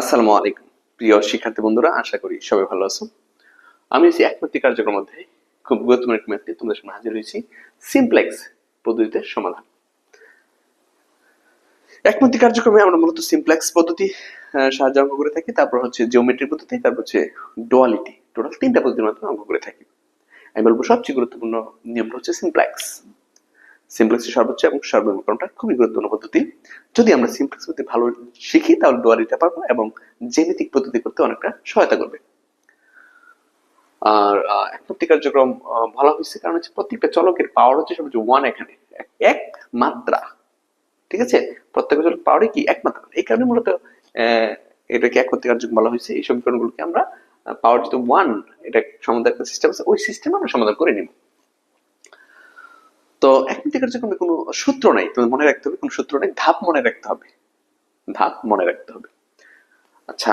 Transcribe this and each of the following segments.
আসসালামু আলাইকুম, প্রিয় শিক্ষার্থী বন্ধুরা, আশা করি সবাই ভালো আছো। আমি আছি একমাত্রিক কার্যক্রম মধ্যে খুব গুরুত্বপূর্ণ একটি ম্যাথটি তোমাদের সামনে হাজির হয়েছি সিমপ্লেক্স পদ্ধতিতে সমাধান। একমাত্রিক কার্যক্রমে আমরা মূলত সিমপ্লেক্স পদ্ধতি সাহায্যে অঙ্ক করে থাকি, তারপর হচ্ছে জিওমেট্রি পদ্ধতি, তারপর হচ্ছে ডুয়ালিটি টোটাল তিনটা পদ্ধতির মাধ্যমে অঙ্ক করে থাকি। আমি বলব সবচেয়ে গুরুত্বপূর্ণ নিয়মটা হচ্ছে সিমপ্লেক্স সিমপ্লেক্সের সর্বোচ্চ এবং সর্বনিম্নটা খুবই গুরুত্বপূর্ণ পদ্ধতি। যদি আমরা সিমপ্লেক্স পদ্ধতি ভালো শিখি, তাহলে ডুয়ালিটা পারব এবং জেনেটিক পদ্ধতি করতে অনেকটা সহায়তা করবে। আর একমাত্রিক কার্যক্রম ভালো হয়েছে, কারণ হচ্ছে প্রত্যেকটা চলকের পাওয়ার হচ্ছে সবচেয়ে ওয়ান এখানে এক- মাত্রা ঠিক আছে? প্রত্যেকটা চলক পাওয়ারই কি? এক মাত্রা এই কারণে মূলত এটাকে একমাত্রিক কার্যক্রম বলা হয়েছে। এই সমীকরণগুলোকে আমরা পাওয়ার যেহেতু ওয়ান এটা সমাধান একটা সিস্টেম আছে, ওই সিস্টেম আমরা সমাধান করে নিব। তো একমাত্রিক কার্যক্রমে কোনো সূত্র নাই। তোমাদের মনে রাখতে হবে, কোনো সূত্র নেই। ধাপ মনে রাখতে হবে। ধাপ মনে রাখতে হবে। আচ্ছা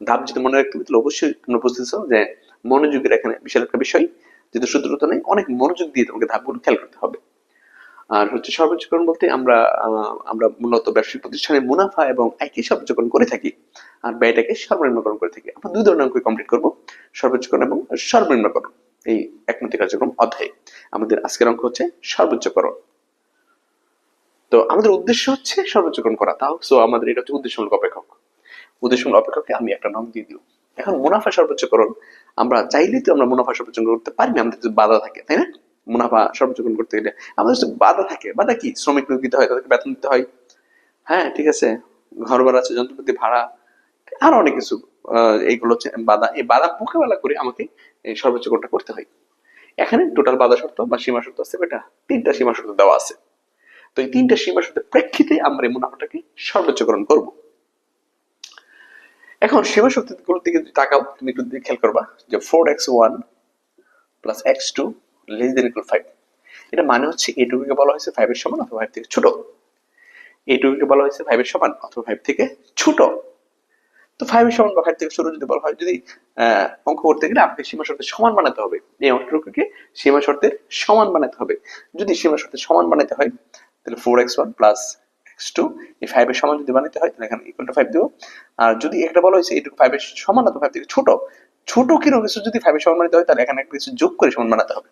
ধাপ যদি মনে রাখতে হবে, তাহলে অবশ্যই তোমরা বুঝতেছো যে মনোযোগের এখানে বিশাল একটা বিষয়। যেহেতু সূত্র তো নেই, অনেক মনোযোগ দিয়ে তোমাকে ধাপগুলো খেয়াল করতে হবে। আর হচ্ছে সর্বোচ্চকরণ বলতে আমরা আমরা মূলত ব্যবসায়িক প্রতিষ্ঠানে মুনাফা এবং আয়কে সর্বোচ্চকরণ করে থাকি। আর ব্যয়টাকে সর্বনিম্নকরণ করে থাকি। আমরা দুই ধরনের অঙ্ক কমপ্লিট করব। সর্বোচ্চকরণ এবং সর্বনিম্নকরণ। এই একমাত্রিক কার্যক্রম অধ্যায়ে। আমাদের আজকের অঙ্ক হচ্ছে সর্বোচ্চকরণ। তো আমাদের উদ্দেশ্য হচ্ছে সর্বোচ্চকরণ করা। তাও সো আমাদের এটা হচ্ছে উদ্দেশ্যমূলক অপেক্ষক। উদ্দেশ্যমূলক অপেক্ষককে আমি একটা নাম দিয়ে দিও এখন মুনাফা সর্বোচ্চকরণ, আমরা চাইলেই তো আমরা মুনাফা সর্বোচ্চকরণ করতে পারি না, আমাদের বাধা থাকে, তাই না? মুনাফা সর্বোচ্চকরণ করতে গেলে আমাদের বাধা থাকে। বাধা কি? শ্রমিক নিয়োগ দিতে হয়, তাদেরকে বেতন দিতে হয়। হ্যাঁ ঠিক আছে। ঘর ভাড়া আছে, যন্ত্রপাতি, ভাড়া, আরও অনেক কিছু। এইগুলো হচ্ছে বাধা। এই বাধা মোকাবেলা করে আমাকে এই সর্বোচ্চকরণটা করতে হয়। এখানে টোটাল বাধা শর্ত বা সীমা শর্ত আছে বেটা তিনটা সীমা শর্ত দেওয়া আছে। তো এই তিনটা সীমা শর্তের প্রেক্ষিতে আমরা এই মুনাফাটাকে সর্বোচ্চকরণ করব। এখন সীমা শর্তগুলোর দিকে যদি তাকাও, তুমি একটু খেয়াল করবা যে four x one plus x two less than equal five এটা মানে হচ্ছে এ টুকুকে বলা হয়েছে ফাইভের সমান অথবা ফাইভ থেকে ছোট। এ টুকুকে বলা হয়েছে ফাইভের সমান অথবা ফাইভ থেকে ছোট। তো ফাইভের সমান বা ফাইভ থেকে ছোট যদি বলা হয়, যদি অঙ্ক করতে গেলে আপনাকে সীমা শর্তের সমান বানাতে হবে। এই অঙ্কটুকুকে সীমা শর্তের সমান বানাতে হবে। যদি সীমা শর্তের সমান বানাতে হয়, তাহলে four x one plus x two এই ফাইভের সমান যদি বানাতে হয়, তাহলে এখানে ইকুয়াল টু ফাইভ দেবো। আর যদি একটা বলা হয়েছে এইটুকু ফাইভের সমান অথবা ফাইভ থেকে ছোট ছোট কীরকম কিছু যদি ফাইভের সমান বানাতে হয়, তাহলে এখানে একটা কিছু যোগ করে সমান বানাতে হবে।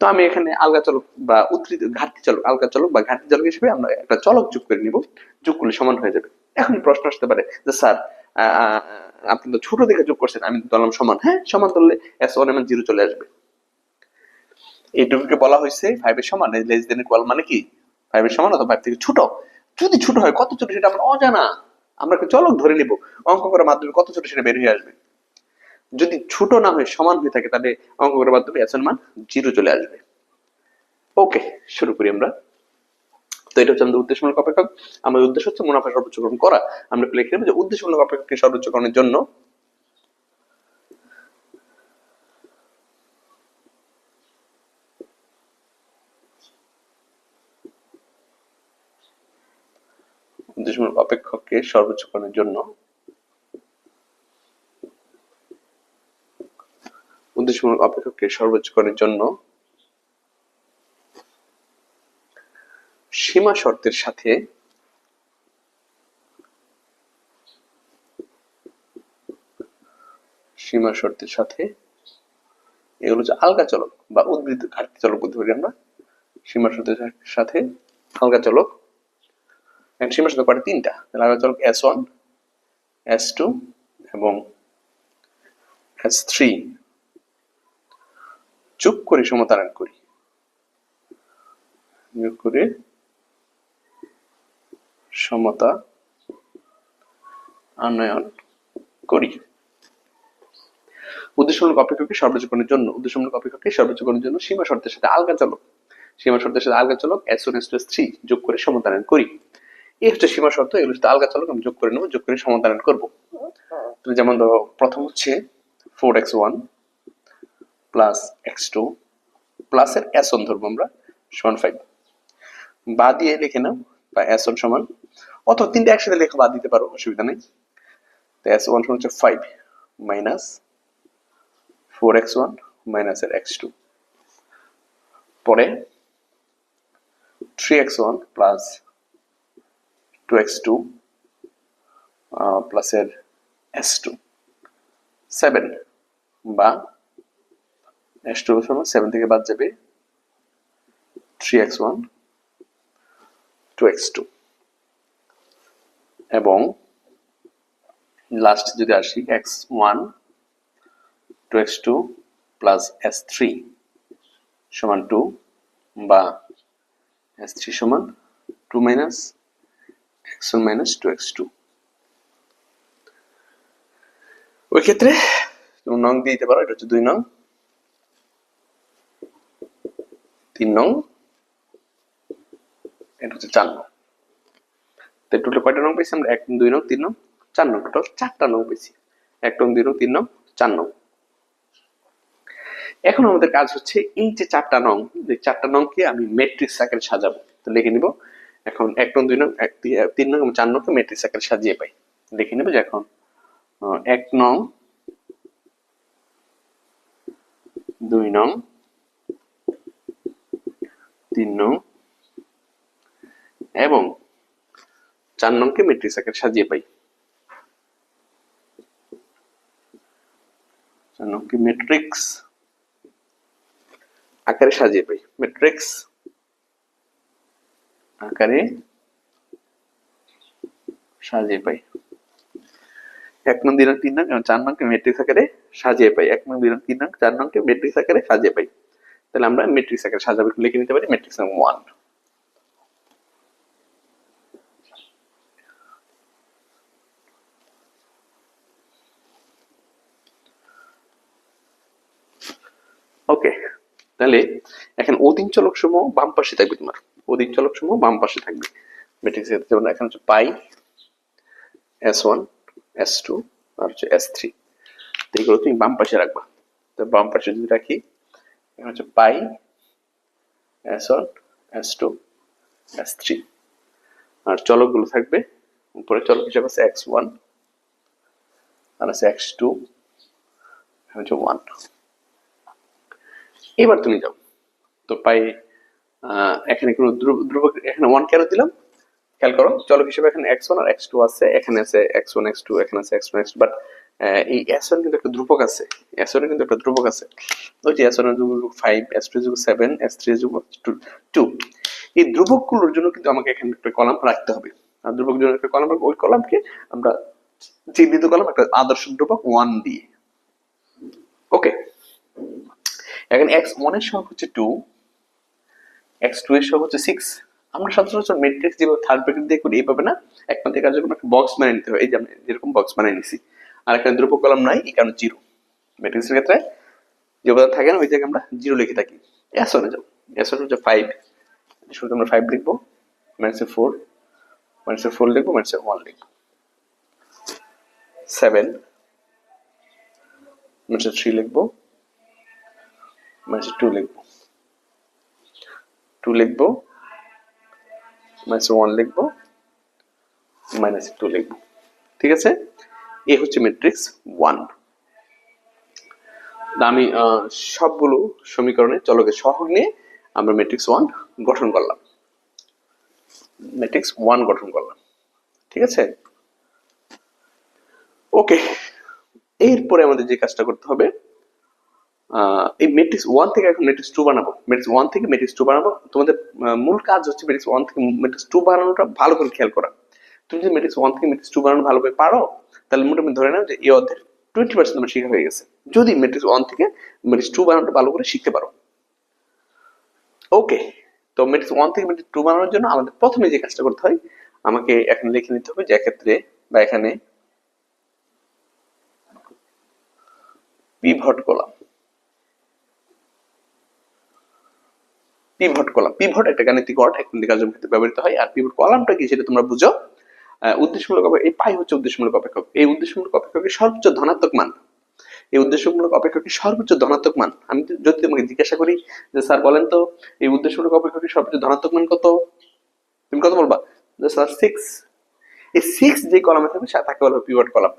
তো আমি এখানে আলগা চলক বা উত্তরিত ঘাটতি চলক, আলগা চলক বা ঘাটতি চলক হিসেবে আমরা একটা চলক যোগ করে নিব। যোগ করলে সমান হয়ে যাবে। এখন প্রশ্ন আসতে পারে যে, স্যার আপনি তো ছোট দেখে যোগ করছেন, আমি ধরলাম সমান। হ্যাঁ সমান ধরলে এস ওয়ান এম জিরো চলে আসবে। এইটুকুকে বলা হয়েছে ফাইভের সমান লেস দেন ইকুয়াল মানে কি? ফাইভের সমান অথবা ফাইভ থেকে ছোট। যদি ছোট হয়, কত ছোট সেটা আমরা অজানা। আমরা একটা চলক ধরে নিব, অঙ্ক করার মাধ্যমে কত ছোট সেটা বের হয়ে আসবে। যদি ছোট না হয়ে সমান হয়ে থাকে, তাহলে অঙ্ক করার মাধ্যমে এস মান জিরো চলে আসবে। ওকে শুরু করি আমরা। তো এটা হচ্ছে আমাদের উদ্দেশ্যমূলক অপেক্ষক আমাদের উদ্দেশ্য হচ্ছে মুনাফা সর্বোচ্চকরণ করা। আমরা লিখে নেব যে উদ্দেশ্যমূলক অপেক্ষককে সর্বোচ্চকরণের জন্য উদ্দেশ্যমূলক অপেক্ষককে সর্বোচ্চকরণের জন্য উদ্দেশ্যমূলক অপেক্ষককে সর্বোচ্চকরণের জন্য সীমা শর্তের সাথে সীমা শর্তের সাথে এগুলো হচ্ছে আলগা চলক বা উদ্ভিদ ঘাটতি চলক বলতে পারি আমরা। সীমা শর্তের সাথে আলগা চলক সীমা শর্ত করে তিনটা। আলগা চলক এস ওয়ান এস টু এবং এস থ্রি চুপ করে সমতায়ন করি। করে সমতা আনয়ন করি। উদ্দেশ্যমূলক অপেক্ষককে সর্বোচ্চকরণের জন্য, উদ্দেশ্যমূলক অপেক্ষককে সর্বোচ্চকরণের জন্য সীমা শর্তের সাথে আলগা চলক। সীমা শর্তের সাথে আলগা চলক s one s two s three যোগ করে সমতায়ন করি। এই হচ্ছে সীমা শর্ত, এগুলো সাথে আলগা চলক, আমি যোগ করে নেব, যোগ করে সমতায়ন করব। তুমি যেমন ধরো, প্রথম হচ্ছে four x one plus x two প্লাসের ওয়ান ধরবো আমরা, সমান ফাইভ বা দিয়ে লিখে নাও, বা ওয়ান সমান অথবা তিনটে একসাথে লেখা বাদ দিতে পারো, অসুবিধা নেই। তো এস ওয়ান হচ্ছে five minus four x one minus এর এক্স টু পরে three x one plus two x two প্লাসের এস টু সেভেন বা এস টু সমান সেভেন থেকে বাদ যাবে three x one two x two এবং লাস্ট যদি আসি x one two x two plus s three সমান টু বা এস থ্রি সমান two minus x one minus two x two ওই ক্ষেত্রে তুমি নং দিয়ে দিতে পারো, এটা হচ্ছে দুই নং। তিন নং, এটা হচ্ছে চার নং। তো টোটাল কয়টা নং পেয়েছি আমরা? এক নং, দুই নং তিন নং চার নং। টোটাল চারটা নং পেয়েছি এক নং দুই নং তিন নং চার নং। এখন আমাদের কাজ হচ্ছে এই যে চারটা নং যে চারটা নংকে আমি মেট্রিক্স আকারে সাজাবো। তো লিখে নিব এখন এক নং দুই নং এক তিন নং চার নংকে মেট্রিক্স আকারে সাজিয়ে পাই। লিখে নেব যে এখন এক নং দুই নং তিন নং এবং চার নংকে মেট্রিক্স আকারে সাজিয়ে পাই। চার নংকে মেট্রিক্স আকারে সাজিয়ে পাই। ম্যাট্রিক্স আকারে সাজিয়ে পাই। এক নং দুই নং তিন নং এবং চার নংকে ম্যাট্রিক্স আকারে সাজিয়ে পাই। এক নং দুই নং তিন নং চার নংকে ম্যাট্রিক্স আকারে সাজিয়ে পাই। তাহলে আমরা ম্যাট্রিক্স আকারে সাজাবো লিখে নিতে পারি? ম্যাট্রিক্স নং ওয়ান ওকে তাহলে এখন অধীন চলক সমূহ বাম পাশে থাকবে তোমার। অধীন চলক সমূহ বাম পাশে থাকবে। ম্যাট্রিক্স যেমন এখানে হচ্ছে পাই এস ওয়ান এস টু আর হচ্ছে এস থ্রি এইগুলো তুমি বাম পাশে রাখবা। তো বাম পাশে যদি রাখি, এখন হচ্ছে পাই s one s two s three আর চলকগুলো থাকবে উপরে চলক হিসাবে আছে এক্স ওয়ান আর আছে এক্স টু হচ্ছে ওয়ান এবার তুমি যাও। তো পাই এখানে কোনো ধ্রুব- ধ্রুবক এখানে ওয়ান কেন দিলাম। খেয়াল করো, চলক হিসেবে এখানে এক্স ওয়ান আর এক্স টু আছে, এখানে আছে এক্স ওয়ান এক্স টু এখানে আছে x one x two but এই এস ওয়ান কিন্তু একটা ধ্রুবক আছে। এস ওয়ান কিন্তু একটা ধ্রুবক আছে। ওই যে এস ওয়ান যুগ ফাইভ এস টু যুগ সেভেন এস থ্রি যুগ টু এই ধ্রুবকগুলোর জন্য কিন্তু আমাকে এখানে একটা কলাম রাখতে হবে। আর ধ্রুবক জন্য একটা কলাম ওই কলামকে আমরা চিহ্নিত কলাম একটা আদর্শ ধ্রুবক ওয়ান দিয়ে। ওকে এখন এক্স ওয়ানের সহগ হচ্ছে টু এক্স টু এর সহগ হচ্ছে সিক্স আমরা সচরাচর ম্যাট্রিক্স যেভাবে থার্ড ব্র্যাকেট দিয়ে করি এইভাবে না? একমাত্র কার্যক্রম একটা বক্স বানিয়ে নিতে হবে। এই যে আমি যেরকম বক্স বানিয়ে নিছি। আর এখানে ধ্রুবক কলাম নাই, এই কারণে জিরো ম্যাট্রিক্সের ক্ষেত্রে যে উপাদান থাকে না, ওই জায়গায় আমরা জিরো লিখে থাকি। এস ওয়ানে যাও। এস ওয়ান হচ্ছে ফাইভ শুরুতে আমরা ফাইভ লিখব মাইনাসের ফোর মাইনাসের ফোর লিখব মাইনাসের ওয়ান লিখব। সেভেন মাইনাসের থ্রি লিখব। মাইনাস টু লিখব। টু লিখব মাইনাস ওয়ান লিখব মাইনাস টু লিখব। ঠিক আছে? এ হচ্ছে ম্যাট্রিক্স ওয়ান আমি সবগুলো সমীকরণে চলকের সহগ নিয়ে আমরা ম্যাট্রিক্স ওয়ান গঠন করলাম। ম্যাট্রিক্স ওয়ান গঠন করলাম। ঠিক আছে? ওকে এরপরে আমাদের যে কাজটা করতে হবে এই ম্যাট্রিক্স ওয়ান থেকে এখন ম্যাট্রিক্স টু বানাবো। ম্যাট্রিক্স ওয়ান থেকে ম্যাট্রিক্স টু বানাবো। তোমাদের মূল কাজ হচ্ছে ম্যাট্রিক্স ওয়ান থেকে ম্যাট্রিক্স টু বানানোটা ভালো করে খেয়াল করা। তুমি যদি ম্যাট্রিক্স ওয়ান থেকে ম্যাট্রিক্স টু বানানো ভালো করে পারো, তাহলে মোটামুটি ধরে নাও যে এই অধ্যায়ের টোয়েন্টি পার্সেন্ট তোমার শেখা হয়ে গেছে। যদি ম্যাট্রিক্স ওয়ান থেকে ম্যাট্রিক্স টু বানানোটা ভালো করে শিখতে পারো। ওকে তো ম্যাট্রিক্স ওয়ান থেকে ম্যাট্রিক্স টু বানানোর জন্য আমাদের প্রথমে যে কাজটা করতে হয়, আমাকে এখানে লিখে নিতে হবে যে এক্ষেত্রে বা এখানে pivot column. Pivot column pivot একটা গাণিতিক ওয়ার্ড একটি কাজের ক্ষেত্রে ব্যবহৃত হয়। আর পিভট কলামটা কি সেটা তোমরা বুঝো? উদ্দেশ্যমূলক অপেক্ষক এই পাই হচ্ছে উদ্দেশ্যমূলক অপেক্ষক। এই উদ্দেশ্যমূলক অপেক্ষকের সর্বোচ্চ ধনাত্মক মান। এই উদ্দেশ্যমূলক অপেক্ষকের সর্বোচ্চ ধনাত্মক মান। আমি যদি তোমাকে জিজ্ঞাসা করি যে, স্যার, বলেন তো, এই উদ্দেশ্যমূলক অপেক্ষকের সর্বোচ্চ ধনাত্মক মান কত? তুমি কত বলবা? যে, স্যার সিক্স এই সিক্স যে কলামে থাকবে তাকে বলা পিভট কলাম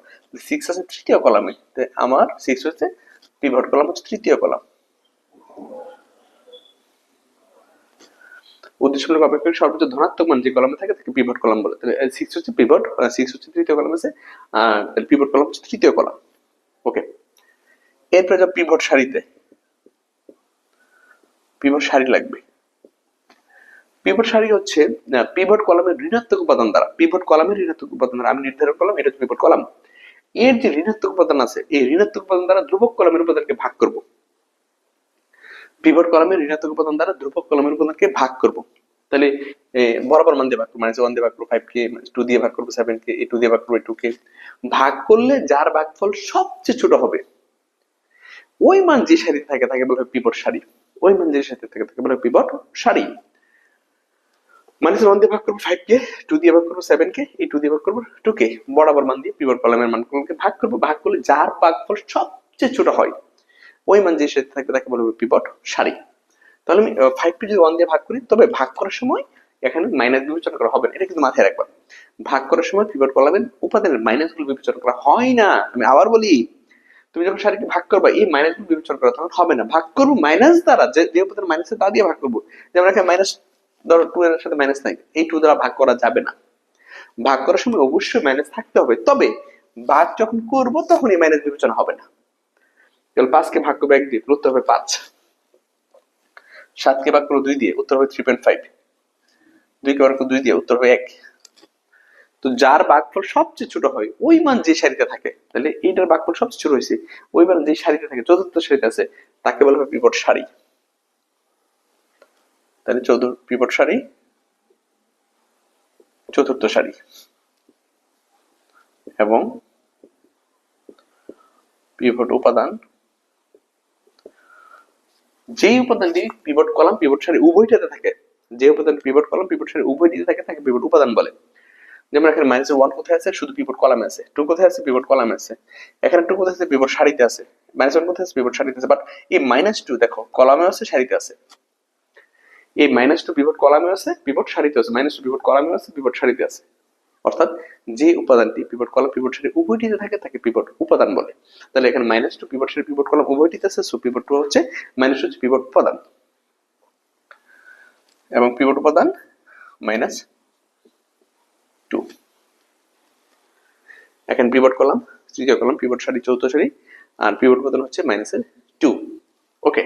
সিক্স আছে তৃতীয় কলামে আমার সিক্স হচ্ছে পিভট কলাম হচ্ছে তৃতীয় কলাম উদ্দেশ্যমূলক সর্বোচ্চ ধনাত্মক মান যে কলামে থাকে তাকে পিভট কলাম বলে। সিক্স হচ্ছে পিভট সিক্স হচ্ছে তৃতীয় কলাম আছে, আর পিভট হচ্ছে তৃতীয় ওকে যা পিভট সারিতে। পিভট সারি লাগবে। পিভট সারি হচ্ছে পিভট ঋণাত্মক উপাদান দ্বারা পিভট কলামের ঋণাত্মক উপাদান দ্বারা, আমি নির্ধারণ করলাম, এটা হচ্ছে পিভট কলাম এর যে ঋণাত্মক উপাদান আছে, এই ঋণাত্মক উপাদান দ্বারা ধ্রুবক কলামের উপাদানকে ভাগ করব। পিভট কলামের ঋণাত্মক উপাদান দ্বারা ধ্রুবক কলামের উপাদানকে ভাগ করব। তাহলে বরাবর মান দিয়ে ভাগ করব মাইনাস ওয়ান দিয়ে ভাগ করব ফাইভ কে টু দিয়ে ভাগ করব সেভেন কে টু দিয়ে ভাগ করব টু কে। ভাগ করলে যার ভাগফল সবচেয়ে ছোট হবে, ওই মান যে সারিতে থাকে, তাকে বলা হয় পিভট সারি। ওই মান যে সারিতে থাকে, তাকে বলা হয় পিভট সারি। মাইনাস ওয়ান দিয়ে ভাগ করব ফাইভ কে টু দিয়ে ভাগ করব সেভেন কে, এই টু দিয়ে ভাগ করব টু কে। বরাবর মান দিয়ে পিভট কলামের মানগুলোকে ভাগ করব। ভাগ করলে যার ভাগফল সবচেয়ে ছোট হয় ওই মান যে সাথে থাকবে তাকে বলব পিভট সারি। তাহলে আমি ফাইভ কে যদি ওয়ান দিয়ে ভাগ করি, তবে ভাগ করার সময় এখানে মাইনাস বিবেচনা করা হবে এটা কিন্তু মাথায় রাখবা ভাগ করার সময় পিভট কলামের উপাদানের মাইনাসগুলো বিবেচনা করা হয় না। আমি আবার বলি, তুমি যখন সারিকে ভাগ করবা, এই মাইনাসগুলো বিবেচনা করা তখন হবে না। ভাগ করব মাইনাস দ্বারা, যে উপাদান মাইনাস তা দিয়ে ভাগ করব। যেমন এখানে মাইনাস ধরো টু এর সাথে মাইনাস নাই, এই টু দ্বারা ভাগ করা যাবে না। ভাগ করার সময় অবশ্যই মাইনাস থাকতে হবে। তবে ভাগ যখন করব, তখন এই মাইনাস বিবেচনা হবে না। তাহলে পাঁচকে ভাগ করব এক দিয়ে উত্তর হবে পাঁচ। সাতকে ভাগ করব দুই দিয়ে, উত্তর হবে থ্রি পয়েন্ট ফাইভ দুইকে ভাগ করব দুই দিয়ে, উত্তর হবে এক। তো যার ভাগফল সবচেয়ে ছোট হয়, ওই মান যে সারিতে থাকে, তাহলে এইটার ভাগফল সবচেয়ে ছোট হয়েছে, ওই মান যে সারিতে থাকে, চতুর্থ সারিতে আছে, তাকে বলা হবে পিভট সারি। তাহলে চতুর্থ পিভট সারি, চতুর্থ সারি। এবং পিভট উপাদান যেই উপাদানটি পিভট কলাম পিভট সারি উভয়টাতে থাকে, যে উপাদান পিভট কলাম পিভট সারি উভয়টিতে থাকে, তাকে পিভট উপাদান বলে। যেমন এখানে মাইনাস ওয়ান কোথায় আছে? শুধু পিভট কলামে আছে। টু কোথায় আছে? পিভট কলামে আছে। এখানে টু কোথায় আছে? পিভট সারিতে আছে। মাইনাস ওয়ান কোথায় আছে? পিভট সারিতে আছে। বাট এই মাইনাস টু দেখো কলামে আছে, সারিতে আছে। এই মাইনাস টু পিভট কলামে আছে পিভট সারিতে আছে। মাইনাস টু পিভট কলামে আছে পিভট সারিতে আছে। অর্থাৎ যে উপাদানটি পিভট কলাম পিভট সারি উভয়টিতে থাকে, তাকে পিভট উপাদান বলে। তাহলে এখানে মাইনাস টু পিভট সারি পিভট কলাম উভয়টিতে আছে সো পিভট টু হচ্ছে মাইনাস হচ্ছে পিভট উপাদান। এবং পিভট উপাদান মাইনাস টু এখানে পিভট কলাম তৃতীয় কলাম পিভট সারি চৌথ সারি, আর পিভট উপাদান হচ্ছে মাইনাসের টু ওকে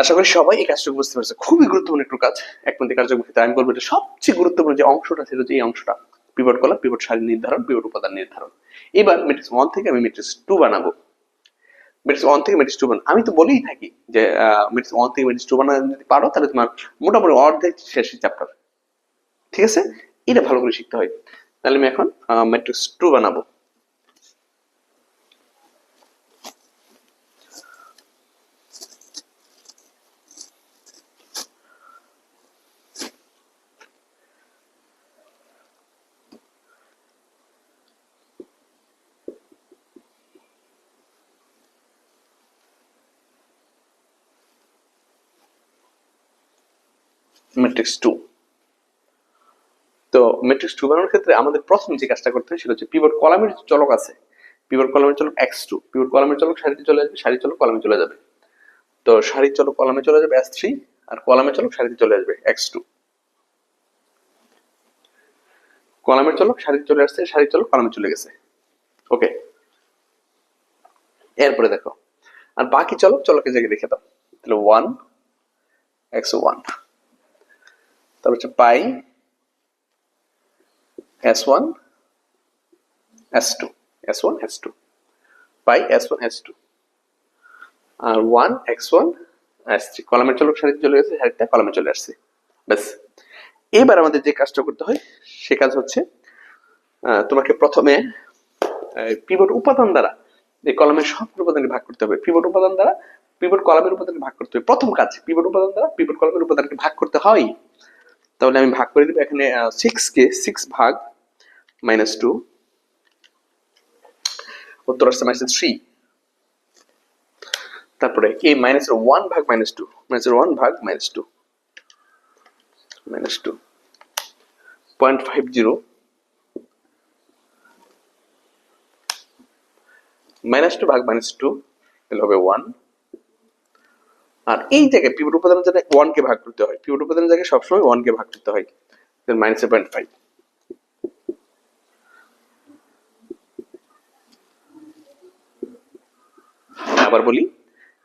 আশা করি সবাই এই কাজটুকু বুঝতে পারছে। খুবই গুরুত্বপূর্ণ একটু কাজ। এক মিনিট কার্যক্রম ক্ষেত্রে আমি বলব এটা সবচেয়ে গুরুত্বপূর্ণ যে অংশটা সেটা হচ্ছে এই অংশটা পিভট কলাম পিভট সারি নির্ধারণ পিভট উপাদান নির্ধারণ। এবার ম্যাট্রিক্স ওয়ান থেকে আমি ম্যাট্রিক্স টু বানাবো। ম্যাট্রিক্স ওয়ান থেকে ম্যাট্রিক্স টু বানাবো। আমি তো বলেই থাকি যে ম্যাট্রিক্স ওয়ান থেকে ম্যাট্রিক্স টু বানাতে যদি পারো, তাহলে তোমার মোটামুটি অর্ধেক শেষ চ্যাপ্টার ঠিক আছে? এটা ভালো করে শিখতে হয়। তাহলে আমি এখন ম্যাট্রিক্স টু বানাবো। ম্যাট্রিক্স টু তো ম্যাট্রিক্স টু বানানোর ক্ষেত্রে আমাদের প্রথম যে কাজটা করতে হয় সেটা হচ্ছে পিভট কলামের চলক আছে পিভট কলামের চলক এক্স টু পিভট কলামের চলক সারিতে চলে যাবে সারি চলক কলামে চলে যাবে। তো সারি চলক কলামে চলে যাবে এস থ্রি আর কলামের চলক সারিতে চলে আসবে এক্স টু কলামের চলক সারিতে চলে আসছে সারি চলক কলামে চলে গেছে। ওকে এরপরে দেখো, আর বাকি চলক, চলকের জায়গায় রেখে দাও। তাহলে ওয়ান এক্স ওয়ান তারপর হচ্ছে পাই, s one, s two, s one, s two, পাই, এস ওয়ান, এস টু, আর one, x one, s three কলামের চলক, সারিতে চলে গেছে সারিটা কলামে চলে আসছে, ব্যাস। এবার আমাদের যে কাজটা করতে হয়, সে কাজ হচ্ছে তোমাকে প্রথমে পিভট উপাদান দ্বারা এই কলামের সব উপাদানকে ভাগ করতে হবে। পিভট উপাদান দ্বারা পিভট কলামের উপাদানকে ভাগ করতে হবে। প্রথম কাজ পিভট উপাদান দ্বারা পিভট কলামের উপাদানকে ভাগ করতে হয়। তাহলে আমি ভাগ করে দিব এখানে সিক্স কে সিক্স ভাগ মাইনাস টু উত্তর আসছে মাইনাস থ্রি তারপরে এই মাইনাস ওয়ান ভাগ মাইনাস টু মাইনাস ওয়ান ভাগ minus two minus two point five zero minus two ভাগ মাইনাস টু তাহলে হবে ওয়ান আর এই জায়গায় পিভট উপাদানের ওয়ান কে ভাগ করতে হয় পিভট উপাদানের জায়গায় সবসময় ওয়ান কে ভাগ করতে হয় মাইনাস পয়েন্ট ফাইভ আবার বলি,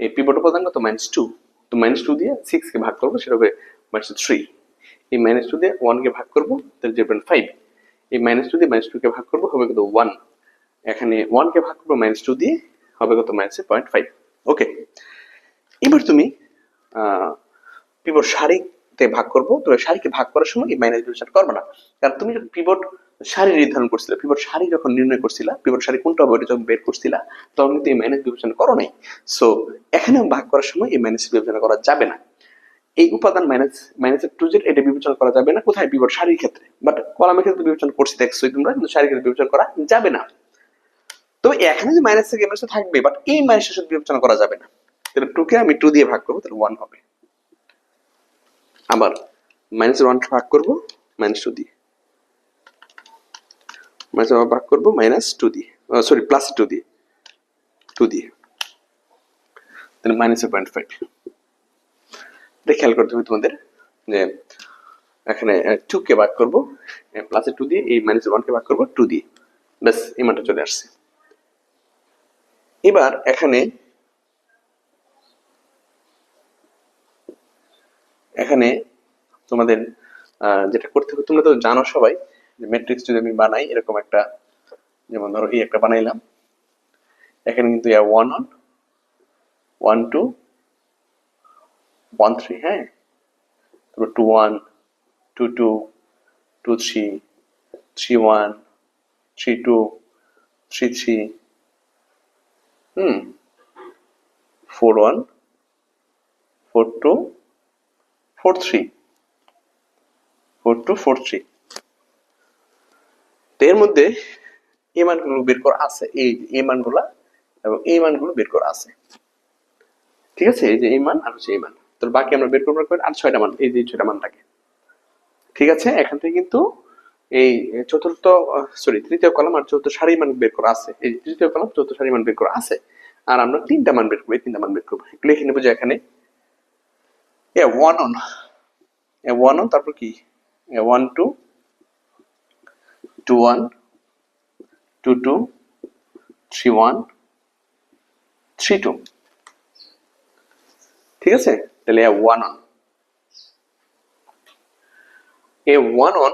এই পিভট উপাদান কত? মাইনাস টু তো মাইনাস টু দিয়ে ভাগ করব, সেটা হবে মাইনাস থ্রি এই মাইনাস টু দিয়ে ভাগ করব, তাহলে জিরো পয়েন্ট ফাইভ এই মাইনাস টু দিয়ে মাইনাস ভাগ করব, হবে কত? ওয়ান এখানে ওয়ান কে ভাগ করব মাইনাস টু দিয়ে হবে কত? মাইনাস পয়েন্ট ফাইভ ওকে এবার তুমি পিভট সারিতে ভাগ করব। তো সারিকে ভাগ করার সময় এই মাইনাস বিবেচনা করবে না। কারণ তুমি যখন পিভট সারি নির্ধারণ করছিলে পিভট সারি যখন নির্ণয় করছিলা পিভট সারি কোনটা হবে যখন বের করছিলা, তখন কিন্তু এই মাইনাস বিবেচনা করো নাই। সো এখানে ভাগ করার সময় এই মাইনাস বিবেচনা করা যাবে না। এই উপাদান মাইনাস মাইনাস টু জেড এটা বিবেচনা করা যাবে না কোথায়? পিভট সারির ক্ষেত্রে। বাট কলামের ক্ষেত্রে বিবেচনা করছি, দেখছ তোমরা, কিন্তু সারির ক্ষেত্রে বিবেচনা করা যাবে না। তবে এখানে যে মাইনাস থেকে মাইনাস থাকবে বাট এই মাইনাসের সাথে বিবেচনা করা যাবে না। তাহলে টুকে আমি টু দিয়ে ভাগ করব, তাহলে ওয়ান হবে। আবার মাইনাস ওয়ান ভাগ করব মাইনাস টু দিয়ে। মাইনাস ওয়ান ভাগ করব মাইনাস টু দিয়ে। সরি প্লাস টু দিয়ে। টু দিয়ে। তাহলে মাইনাস পয়েন্ট ফাইভ এটা খেয়াল করতে হবে তোমাদের যে এখানে টু কে ভাগ করব প্লাসে টু দিয়ে, এই মাইনাস ওয়ান কে ভাগ করব টু দিয়ে। ব্যাস, এই মানটা চলে আসছে। এবার এখানে এখানে তোমাদের যেটা করতে হবে, তোমরা তো জানো সবাই যে ম্যাট্রিক্স যদি আমি বানাই, এরকম একটা, যেমন ধরো এই একটা বানাইলাম। এখানে কিন্তু one one one two one three হ্যাঁ? তারপর two one two two two three three one three two three three hmm? Four one four two four three. Four two four three. তো এর মধ্যে এই মানগুলো বের করা আছে, এই এই মানগুলা এবং এই মানগুলো বের করা আছে। ঠিক আছে? এই যে এই মান আর হচ্ছে এই মান। তো বাকি আমরা বের করব আর ছয়টা মান, এই যে ছয়টা মান থাকে ঠিক আছে? এখান থেকে কিন্তু এই চতুর্থ সরি তৃতীয় কলাম আর চতুর্থ সারি মান বের করা আছে। এই তৃতীয় কলাম, চতুর্থ সারি মান বের করা আছে। আর আমরা তিনটা মান বের করব, এই তিনটা মান বের করব। লিখে নেব যে এখানে a one on a one on তারপর কি? A one two two one two two three one three two ঠিক আছে? তাহলে a one on a one on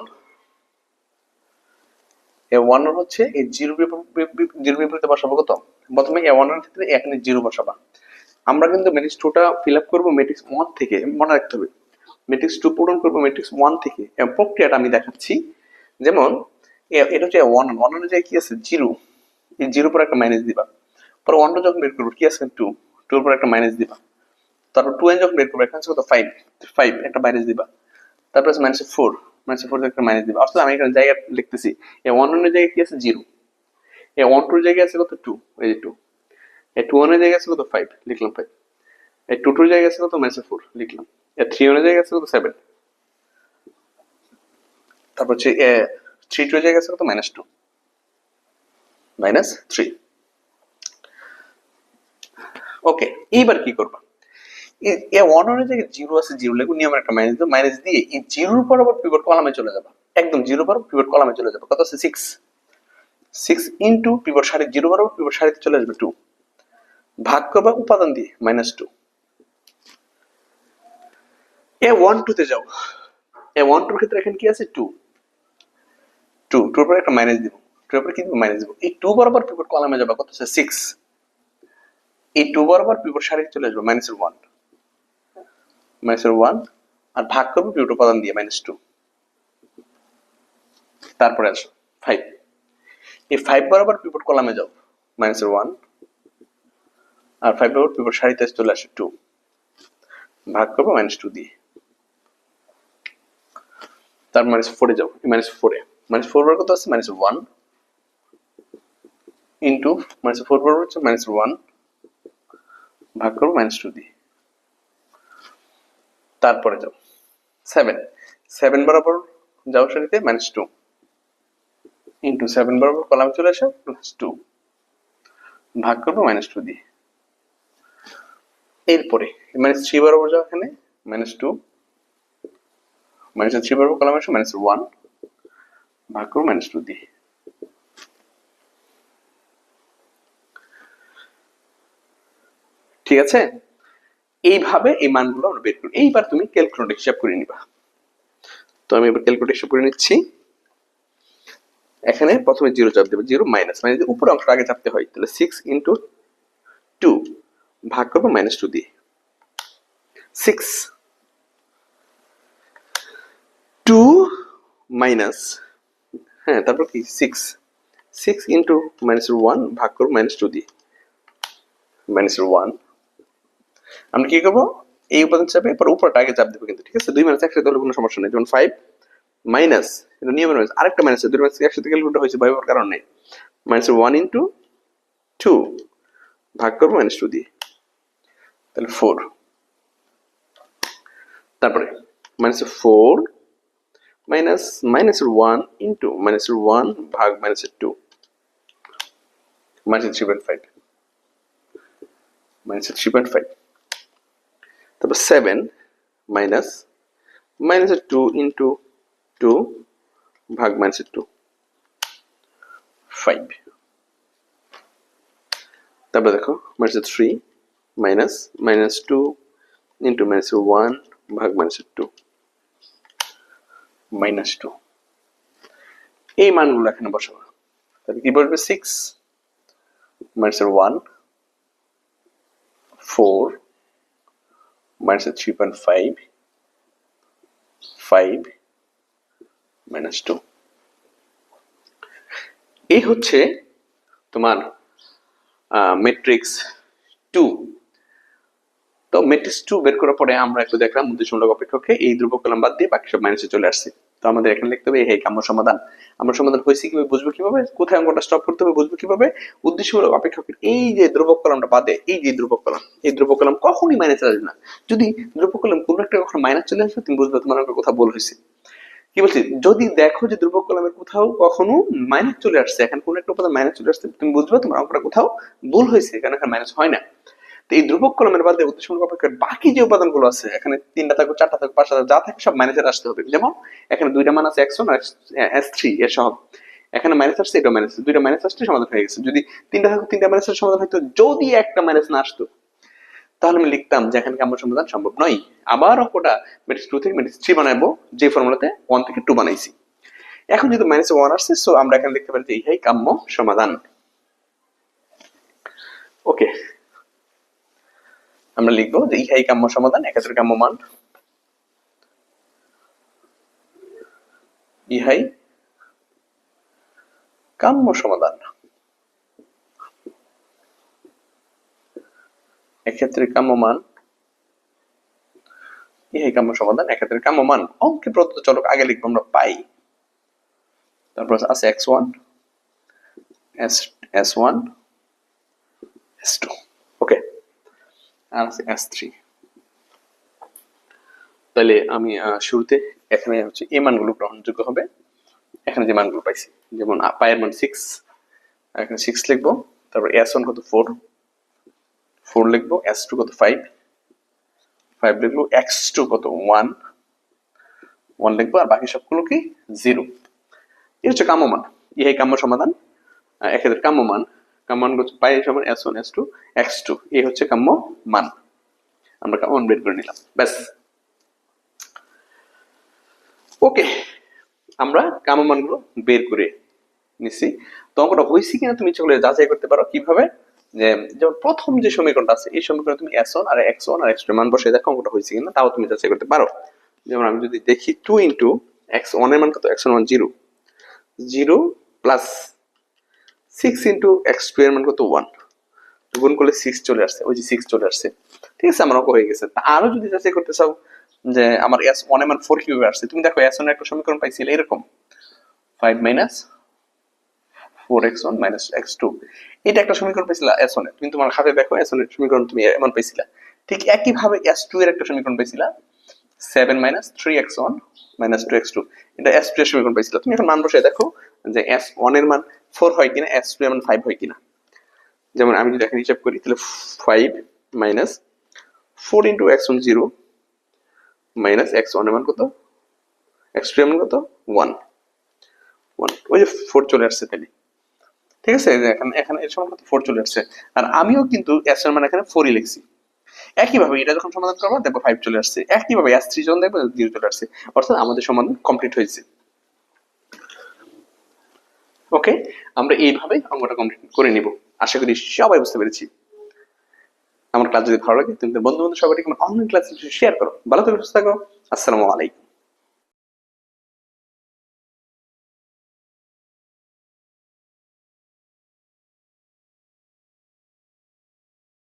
a one on হচ্ছে এই জিরো জিরো বিপরীতে বসাবো কত প্রথমে এ ওয়ানের ক্ষেত্রে এখানে জিরো বসাবা আমরা কিন্তু ম্যাট্রিক্স টুটা ফিল আপ করব ম্যাট্রিক্স ওয়ান থেকে, মনে রাখতে হবে। ম্যাট্রিক্স টু পূরণ করব ম্যাট্রিক্স ওয়ান থেকে। প্রক্রিয়াটা আমি দেখাচ্ছি। যেমন এটা হচ্ছে ওয়ান ওয়ান জায়গায় কি আছে? জিরো এই জিরো পর একটা মাইনাস দিবা। পরে ওয়ানটা যখন বের করব, কি আছে? টু টুর পর একটা মাইনাস দিবা। তারপর টু এন যখন বের করব এখানে কত? ফাইভ ফাইভ একটা মাইনাস দিবা। তারপর আছে মাইনাস ফোর মাইনাস ফোর একটা মাইনাস দিবা। আসলে আমি এখানে জায়গা লিখতেছি। এই ওয়ান ওয়ানের জায়গায় কি আছে? জিরো এই ওয়ান টুর জায়গায় আছে কত? টু এই যে টু এই টু ওয়ানের জায়গায় আছে কত? ফাইভ লিখলাম ফাইভ এই টু টুর জায়গায় আছে কত? মাইনাস ফোর লিখলাম। এই থ্রি ওয়ানের জায়গায় আছে কত? সেভেন তারপর হচ্ছে থ্রি টু জায়গায় আছে কত? Minus two minus three okay এইবার কি করবা? এ ওয়ান ওয়ানের জায়গায় জিরো আছে জিরো লিখব নিয়মের একটা মাইনাস দিও মাইনাস দিয়ে এই জিরোর পর আবার পিভট কলামে চলে যাবা। একদম জিরো পর পিভট কলামে চলে যাবা। কত আছে? সিক্স সিক্স ইন্টু পিভট সারি জিরো বরাবর পিভট সারিতে চলে আসবে টু ভাগ করবা উপাদান দিয়ে minus two a one two তে যাও। এ ওয়ান টুর ক্ষেত্রে এখানে কি আছে? টু টু টুর পর একটা মাইনাস দিব। টুর পর কি দিব? মাইনাস দিব। এই টু বরাবর পিভট কলামে যাবা, কত আছে? সিক্স এই টু বরাবর পিভট সারিতে চলে আসবে মাইনাসের ওয়ান মাইনাসের ওয়ান আর ভাগ করব পিভট উপাদান দিয়ে মাইনাস টু তারপরে আসো ফাইভ এই ফাইভ বরাবর পিভট কলামে যাও মাইনাসের ওয়ান আর ফাইভ বরাবর পিভট সারিতে চলে আসে টু ভাগ করব মাইনাস টু দিয়ে। তার মাইনাস ফোরে যাও মাইনাস ফোরে মাইনাস ফোর বরাবর কত আছে? Minus one into minus four বরাবর হচ্ছে মাইনাস ওয়ান ভাগ করব মাইনাস টু দিয়ে। তারপরে যাও সেভেন সেভেন বরাবর যাও সারিতে মাইনাস টু ইন্টু সেভেন বরাবর কলাম চলে আসে প্লাস টু ভাগ করব মাইনাস টু দিয়ে। এরপরে মাইনাস থ্রি বরাবর যাও এখানে মাইনাস টু মাইনাস থ্রি বরাবর কলাম আসে মাইনাস ওয়ান ভাগ করো মাইনাস টু দিয়ে। ঠিক আছে? এইভাবে এই মানগুলো আমরা বের করি। এইবার তুমি ক্যালকুলেটর হিসাব করে নিবা। তো আমি এবার ক্যালকুলেটর হিসাব করে নিচ্ছি। এখানে প্রথমে জিরো চাপ দেবে জিরো মাইনাস মানে উপরে অংশটা আগে চাপতে হয়, তাহলে সিক্স ইন্টু টু ভাগ করব মাইনাস টু দিয়ে। সিক্স টু মাইনাস হ্যাঁ তারপর কি? Six six into minus one ভাগ করব মাইনাস টু দিয়ে। মাইনাস ওয়ান আমরা কি করব? এই উপাদান চাপে এরপর উপরটা আগে চাপ দেবো কিন্তু, ঠিক আছে? দুই মাইনাস একসাথে হলে কোনো সমস্যা নেই, যেমন ফাইভ মাইনাস এটা নিয়মের মাইনাস আরেকটা মাইনাস দুই মাইনাস একসাথে ক্যালকুলেট হয়েছে, ভয় কারণ মাইনাস ওয়ান ইন্টু টু ভাগ করব মাইনাস টু দিয়ে। তাহলে ফোর তারপরে minus four minus minus one into minus one ভাগ minus two minus three point five minus three point five তারপর seven minus minus two into two ভাগ minus two five তারপরে দেখো minus three minus minus two into minus one ভাগ minus two minus two এই মানগুলো এখানে বসাবো তাহলে কি minus one four minus three point five five minus two এই হচ্ছে তোমার মেট্রিক্স টু তো মেট্রিক্স টু বের করার পরে আমরা একটু দেখলাম উদ্দেশ্যমূলক অপেক্ষককে এই ধ্রুবক কলাম বাদ দিয়ে বাকি সব মাইনাসে চলে আসছে। তো আমাদের এখানে লিখতে হবে এই কাম্য সমাধান। আমরা সমাধান হয়েছে কীভাবে, বুঝব কীভাবে? কোথায় অঙ্কটা স্টপ করতে হবে, বুঝব কীভাবে? উদ্দেশ্যমূলক অপেক্ষকের এই যে ধ্রুবক কলামটা বাদে, এই যে ধ্রুবক কলাম, এই ধ্রুবক কলাম কখনই মাইনাস আসবে না। যদি ধ্রুবক কলাম কোনো একটা কখনো মাইনাস চলে আসবে তুমি বুঝবে তোমার কথা বল হয়েছে। কি বলছি? যদি দেখো যে ধ্রুবক কলামের কোথাও কখনো মাইনাস চলে আসছে, এখন কোন একটা উপাদান মাইনাস চলে আসছে, তুমি বুঝবে তোমার অঙ্কটা কোথাও ভুল হয়েছে, কারণ এখানে মাইনাস হয় না। এই ধ্রুবক কলমের বাদে উদ্দেশ্যমূলক অপেক্ষার বাকি যে উপাদানগুলো আছে এখানে তিনটা থাকুক চারটা থাকুক পাঁচটা থাকুক, যা থাকে সব মাইনাসের আসতে হবে। যেমন এখানে দুইটা মান আছে এক্স ওয়ান এস থ্রি এর সহ এখানে মাইনাস আসছে এটা মাইনাস দুইটা মাইনাস আসছে সমাধান হয়ে গেছে। যদি তিনটা থাকুক তিনটা মাইনাসের সমাধান হয়তো যদি একটা মাইনাস না আসতো তাহলে আমি লিখতাম যে এখানে কাম্য সমাধান সম্ভব নয়। আবার অঙ্কটা ম্যাট্রিক্স টু থেকে ম্যাট্রিক্স থ্রি বানাবো যে ফর্মুলাতে ওয়ান থেকে টু বানাইছি। এখন যেহেতু মাইনাস ওয়ান আসছে সো আমরা এখানে লিখতে পারি যে ইহাই কাম্য সমাধান। ওকে আমরা লিখব যে ইহাই কাম্য সমাধান, একাত্তর কাম্য মান। ইহাই কাম্য সমাধান। এক্ষেত্রে কাম্য মান, ইহাই কাম্য সমাধান এক্ষেত্রে কাম্য মান। অঙ্কে প্রদত্ত চলক আগে লিখব, আমরা পাই। তারপর আছে x one, s s one, s two. Okay. আর আছে এস থ্রি তাহলে আমি শুরুতে এখানে হচ্ছে এই মানগুলো গ্রহণযোগ্য হবে। এখানে যে মানগুলো পাইছি যেমন পায়ের মান সিক্স এখানে সিক্স লিখব তারপর এস ওয়ান কত ফোর ফোর লিখব এস টু কত ফাইভ ফাইভ লিখব এক্স টু কত ওয়ান ওয়ান লিখব আর বাকি সবগুলো কি জিরো এই হচ্ছে কাম্য মান ইহাই কাম্য সমাধান আহ, এক্ষেত্রে কাম্য পাই সমান S one S two x two এই হচ্ছে কাম্য মান। আমরা কাম্য বের করে নিলাম, ব্যাস। ওকে, আমরা কাম্য মানগুলো বের করে হয়েছে কিনা তুমি করলে যাচাই করতে পারো কীভাবে? যে, যেমন প্রথম যে সমীকরণটা আছে, এই সমীকরণে তুমি এস ওয়ান আর এক্স ওয়ান আর এক্স টু মান বসে দেখো, অঙ্কটা হয়েছে কিনা, তাও তুমি যাচাই করতে পারো। যেমন আমি যদি দেখি টু ইন্টু এক্স ওয়ানের মান কত? X one zero zero plus six into x two এর মান কত ওয়ান গুণ করলে সিক্স চলে আসছে, ওই যে সিক্স চলে আসছে। ঠিক আছে আমার অঙ্ক হয়ে গেছে। আরও যদি যাচাই করতে চাও যে আমার এস ওয়ানের মান ফোর কীভাবে আসছে, তুমি দেখো এস ওয়ান একটা সমীকরণ পাইছিলে, এরকম। Five minus four x one minus x two এটা একটা সমীকরণ পাইছিলা এস ওয়ান তুমি তোমার হাতে দেখো এস ওয়ানের সমীকরণ তুমি এমন পাইছিলা। ঠিক একই ভাবে এস টু এর একটা সমীকরণ পাইছিলা। Seven minus three x one এটা এস এর সমীকরণ পাইছিলা। তুমি এখন মান বসে দেখো যে এস এর মান ফোর হয় কিনা এস এর মান ফাইভ হয় কিনা। যেমন আমি যদি এখন হিসাব করি, তাহলে five minus four into x one zero minus x one মান কত? এক্স টু মান কত? ওয়ান ওয়ান ওই যে ফোর চলে আসছে তাহলে। ঠিক আছে? এখানে এখানে এর সময় কত? ফোর চলে আসছে। আর আমিও কিন্তু এস এর মান এখানে ফোরই লিখছি। একইভাবে এটা যখন সমাধান করব দেখব ফাইভ চলে আসছে। একইভাবে এস থ্রি যখন দেখব জিরো চলে আসছে। অর্থাৎ আমাদের সমাধান কমপ্লিট হয়েছে। ওকে আমরা এইভাবে অঙ্কটা কমপ্লিট করে নিব। আশা করি সবাই বুঝতে পেরেছি। আমার ক্লাস যদি ভালো লাগে, তুমি বন্ধু বন্ধু সবাইকে অনলাইন ক্লাস শেয়ার করো। ভালো থাকো, সুস্থ থাকো। আসসালামু আলাইকুম।